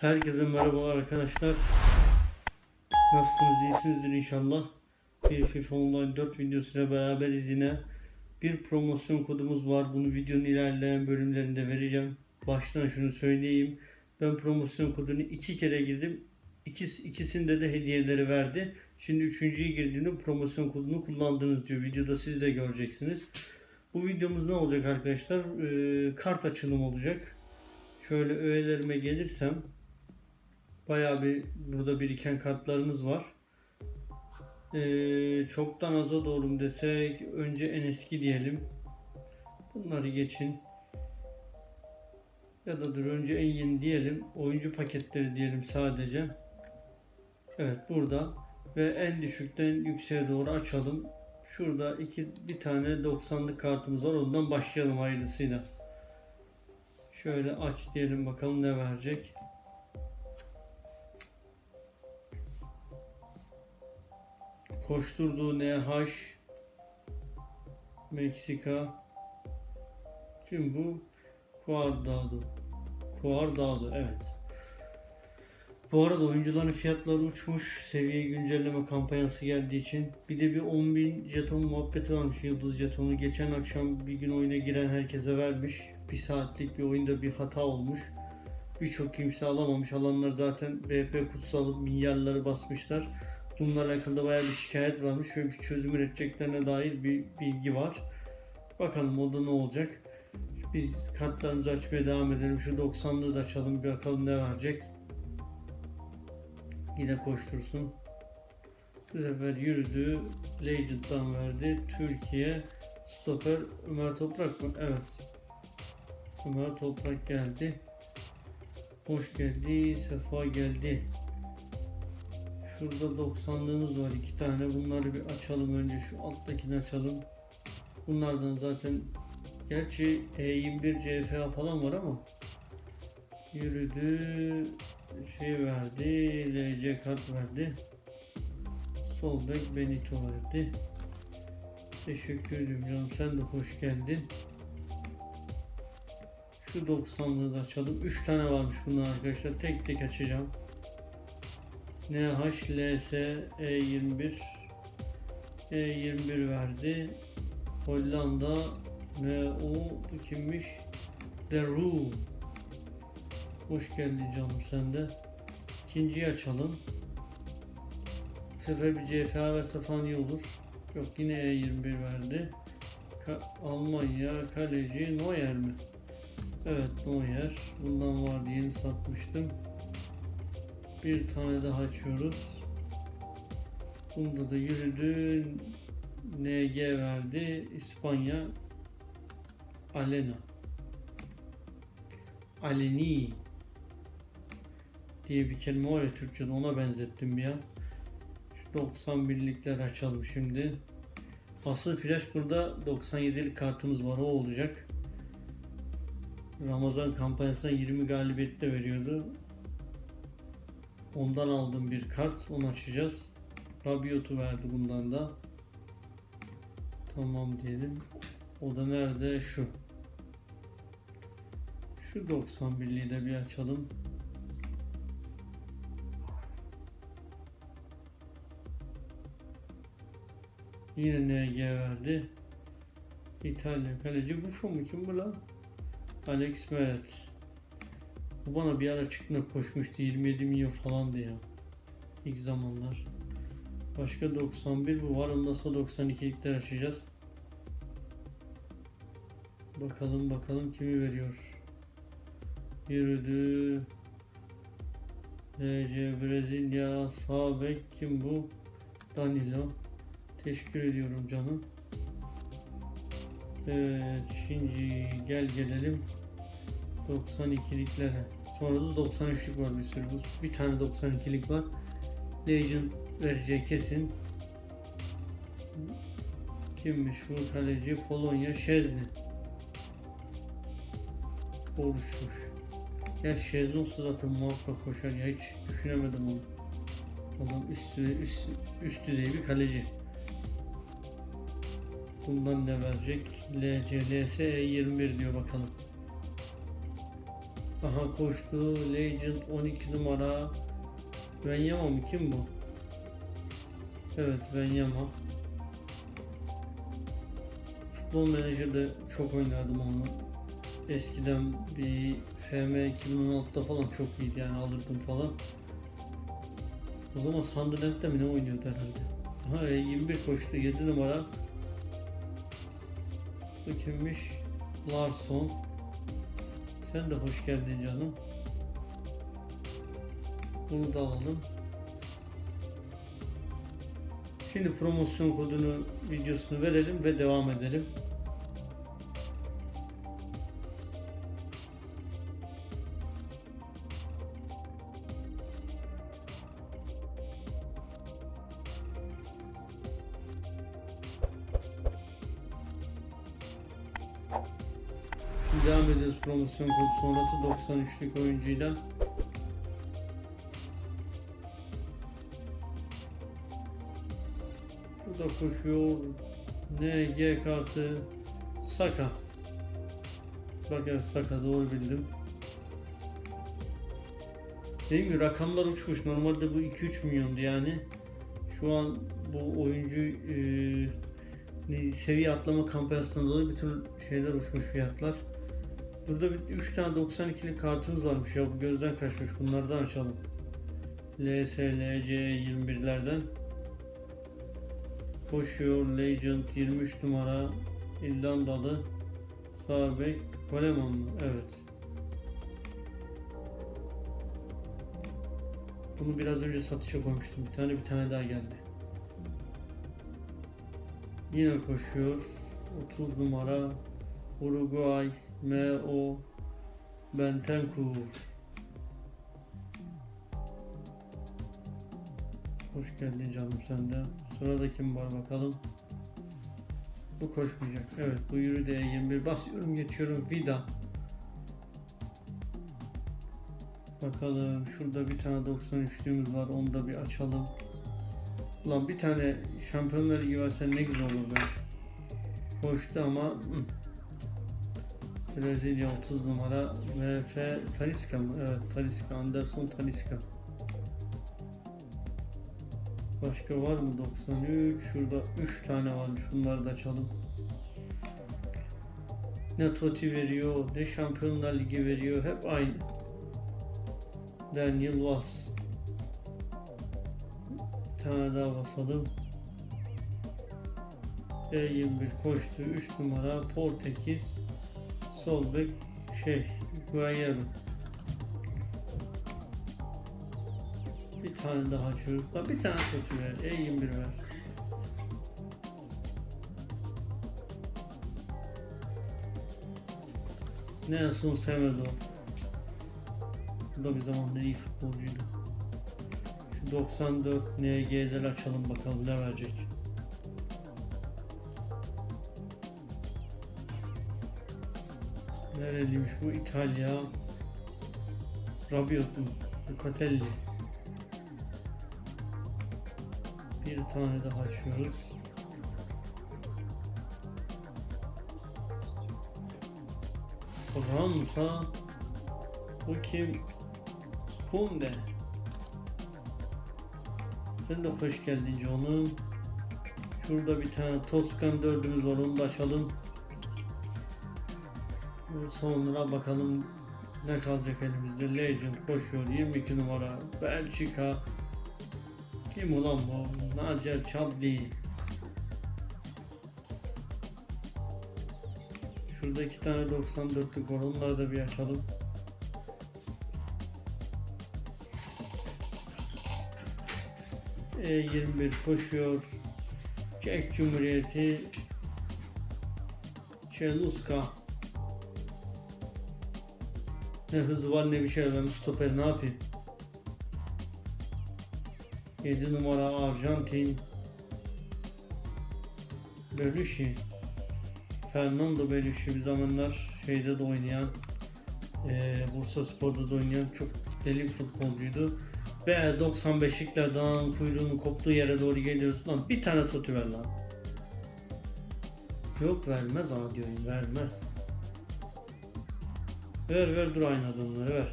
Herkese merhaba arkadaşlar. Nasılsınız? İyisinizdir inşallah. Bir FIFA Online 4 videosuyla beraberiz yine. Bir promosyon kodumuz var. Bunu videonun ilerleyen bölümlerinde vereceğim. Baştan şunu söyleyeyim. Ben promosyon kodunu iki kere girdim. İkis, ikisinde de hediyeleri verdi. Şimdi üçüncüye girdiğimde promosyon kodunu kullandınız diyor. Videoda siz de göreceksiniz. Bu videomuz ne olacak arkadaşlar? Ee, kart açılımı olacak. Şöyle öğelerime gelirsem bayağı bir burada biriken kartlarımız var. Ee, çoktan aza doğru mu desek önce en eski diyelim. Bunları geçin. Ya da dur önce en yeni diyelim. Oyuncu paketleri diyelim sadece. Evet burada ve en düşükten yükseğe doğru açalım. Şurada iki bir tane 90'lık kartımız var. Ondan başlayalım hayırlısıyla. Şöyle aç diyelim bakalım ne verecek. Koşturduğu NH Meksika Kim bu? Cuardado Cuardado evet. Bu arada oyuncuların fiyatları uçmuş. Seviye güncelleme kampanyası geldiği için. Bir de bir 10.000 jeton muhabbeti varmış. Yıldız jetonu. Geçen akşam bir gün oyuna giren herkese vermiş. Bir saatlik bir oyunda bir hata olmuş. Birçok kimse alamamış. Alanlar zaten BP kutsalı milyarları basmışlar. Bununla alakalı da bayağı bir şikayet varmış ve bir çözüm üreteceklerine dair bir bilgi var. Bakalım o da ne olacak. Biz kartlarımızı açmaya devam edelim. Şu 90'lığı da açalım. Bir bakalım ne verecek. Yine koştursun. Bu sefer yürüdü. Legend'dan verdi. Türkiye stoper Ömer Toprak mı? Evet. Ömer Toprak geldi. Hoş geldi. Sefa geldi. Şurada 90'lığımız var iki tane. Bunları bir açalım önce. Şu alttakini açalım. Bunlardan zaten gerçi E21 CFA falan var ama yürüdü şey verdi LC kart verdi sol bek Benito verdi teşekkür ederim canım sen de hoş geldin şu 90'lığı da açalım 3 tane varmış bunlar arkadaşlar tek tek açacağım NHLS E21 E21 verdi Hollanda MO bu kimmiş Deru Hoş geldin canım sen de. İkinciyi açalım. Bu sefer bir CFA verse falan iyi olur. Yok yine E21 verdi. Ka- Almanya kaleci Neuer mi? Evet Neuer. Bundan vardı yeni satmıştım. Bir tane daha açıyoruz. Bunda da yürüdü. NG verdi. İspanya. Alena. Aleni diye bir kelime var ya Türkçe'de ona benzettim an. Şu 91'likler açalım şimdi. Asıl flash burada 97'lik kartımız var o olacak. Ramazan kampanyasından 20 galibiyet de veriyordu. Ondan aldım bir kart. Onu açacağız. Rabiot'u verdi bundan da. Tamam diyelim. O da nerede? Şu. Şu 91'liği de bir açalım. Yine NG verdi. İtalya kaleci Buffon mu kim bu lan? Alex Meret. Bu bana bir ara çıktığında koşmuştu 27 milyon falandı ya. İlk zamanlar. Başka 91 bu var. Ondan sonra 92'likler açacağız. Bakalım bakalım kimi veriyor. Yürüdü. RC Brezilya sağ bek kim bu? Danilo. Teşekkür ediyorum canım. Evet şimdi gel gelelim 92'liklere. Sonra da 93'lük var bir sürü. Bu- Bir tane 92'lik var. Legend vereceği kesin. Kimmiş bu kaleci? Polonya Şezni. Oluşmuş. Ya Şezni olsa zaten muhakkak koşar ya hiç düşünemedim onu. Adam üst, üst, üst düzey bir kaleci. Bundan ne verecek? LCLS E21 diyor bakalım. Aha koştu. Legend 12 numara. Benyama mı? Kim bu? Evet Benyama. Futbol menajerde çok oynardım onu. Eskiden bir FM 2016'da falan çok iyiydi yani alırdım falan. O zaman Sunderland'de mi ne oynuyordu herhalde? Aha 21 koştu 7 numara. Bu kimmiş? Larson. Sen de hoş geldin canım. Bunu da alalım. Şimdi promosyon kodunu videosunu verelim ve devam edelim. Devam ediyoruz promosyon kodu sonrası 93'lük oyuncuyla. Bu da koşuyor. NG kartı Saka. Bak evet Saka doğru bildim. Dediğim gibi rakamlar uçmuş. Normalde bu 2-3 milyondu yani. Şu an bu oyuncu e, seviye atlama kampanyasından dolayı bütün şeyler uçmuş fiyatlar. Burada bir 3 tane 92'lik kartımız varmış ya bu gözden kaçmış bunlardan açalım. LS, LC 21'lerden. Koşuyor Legend 23 numara İrlandalı sağ bek Coleman mı? Evet. Bunu biraz önce satışa koymuştum. Bir tane bir tane daha geldi. Yine koşuyor. 30 numara Uruguay M.O. Bentancur. Hoş geldin canım sen de. Sırada kim var bakalım. Bu koşmayacak. Evet bu yürüdü E21. Basıyorum geçiyorum. Vida. Bakalım şurada bir tane 93'lüğümüz var. Onu da bir açalım. Ulan bir tane Şampiyonlar Ligi versen ne güzel olur be. Koştu ama. Brezilya 30 numara VF Talisca mı? Evet Talisca Anderson Talisca. Başka var mı 93? Şurada 3 tane varmış. Bunları da açalım. Ne Totti veriyor, ne Şampiyonlar Ligi veriyor. Hep aynı. Daniel Vaz. Bir tane daha basalım. E21 koştu. 3 numara Portekiz. Sol bek şey Guayero. Bir tane daha. Lan bir tane kötü ver. E21 ver. Nelson Semedo. Bu da bir zamanlar iyi futbolcuydu. Şu 94 NG'leri açalım bakalım ne verecek. Nereliymiş bu İtalya? Rabiot mu? Lucatelli. Bir tane daha açıyoruz. Fransa. Bu kim? Kunde. Sen de hoş geldin canım. Şurada bir tane Toskan dördümüz var onu da açalım. Sonra bakalım ne kalacak elimizde. Legend koşuyor 22 numara. Belçika. Kim ulan bu? Nacer Chadli. Şurada iki tane 94'lük var. Onları da bir açalım. E21 koşuyor. Çek Cumhuriyeti. Çeluska. Ne hızı var ne bir şey. Ben stoper ne yapayım? 7 numara Arjantin. Belushi. Fernando Belushi bir zamanlar şeyde de oynayan eee Bursa Spor'da da oynayan çok deli bir futbolcuydu. Ve 95'liklerden kuyruğunun koptuğu yere doğru geliyorsun lan bir tane tutu ver lan. Yok vermez adi oyun vermez. Ver ver dur aynı adamları ver.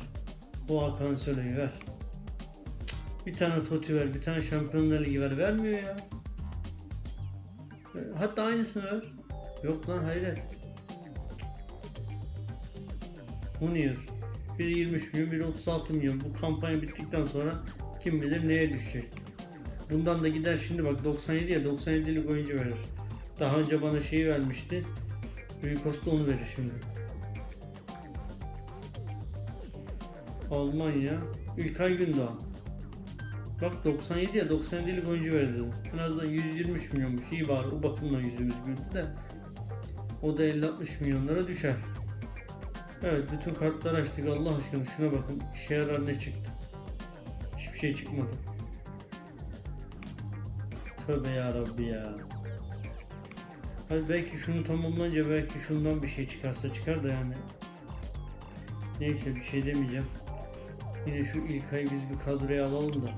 Bu Hakan Söle'yi ver. Bir tane Totti ver, bir tane Şampiyonlar Ligi ver. Vermiyor ya. Hatta aynısını ver. Yok lan hayret. Munir. Biri 23 milyon, biri 36 milyon. Bu kampanya bittikten sonra kim bilir neye düşecek. Bundan da gider şimdi bak 97 ya 97'lik oyuncu verir. Daha önce bana şeyi vermişti. Rui Costa onu verir şimdi. Almanya. İlkay Gündoğan. Bak 97 ya 97'lik oyuncu verdi. En azından 123 milyonmuş. İyi bari o bakımdan yüzümüz güldü de. O da 50-60 milyonlara düşer. Evet bütün kartları açtık Allah aşkına şuna bakın işe yarar ne çıktı. Hiçbir şey çıkmadı. Tövbe ya Rabbi ya. Hadi belki şunu tamamlayınca belki şundan bir şey çıkarsa çıkar da yani. Neyse bir şey demeyeceğim. Yine şu ilk ay biz bir kadroya alalım da.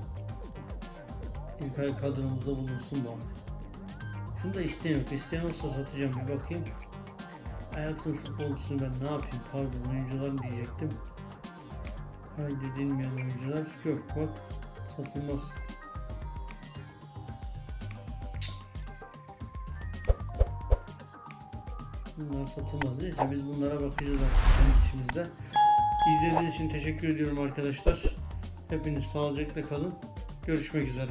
İlk ay kadromuzda bulunsun bari. Şunu da isteyen yok. İsteyen olsa satacağım bir bakayım. Ajax'ın futbolcusunu ben ne yapayım? Pardon oyuncular diyecektim. Kaydedilmeyen oyuncular yok bak. Satılmaz. Bunlar satılmaz. Neyse biz bunlara bakacağız artık kendi içimizde. İzlediğiniz için teşekkür ediyorum arkadaşlar. Hepiniz sağlıcakla kalın. Görüşmek üzere.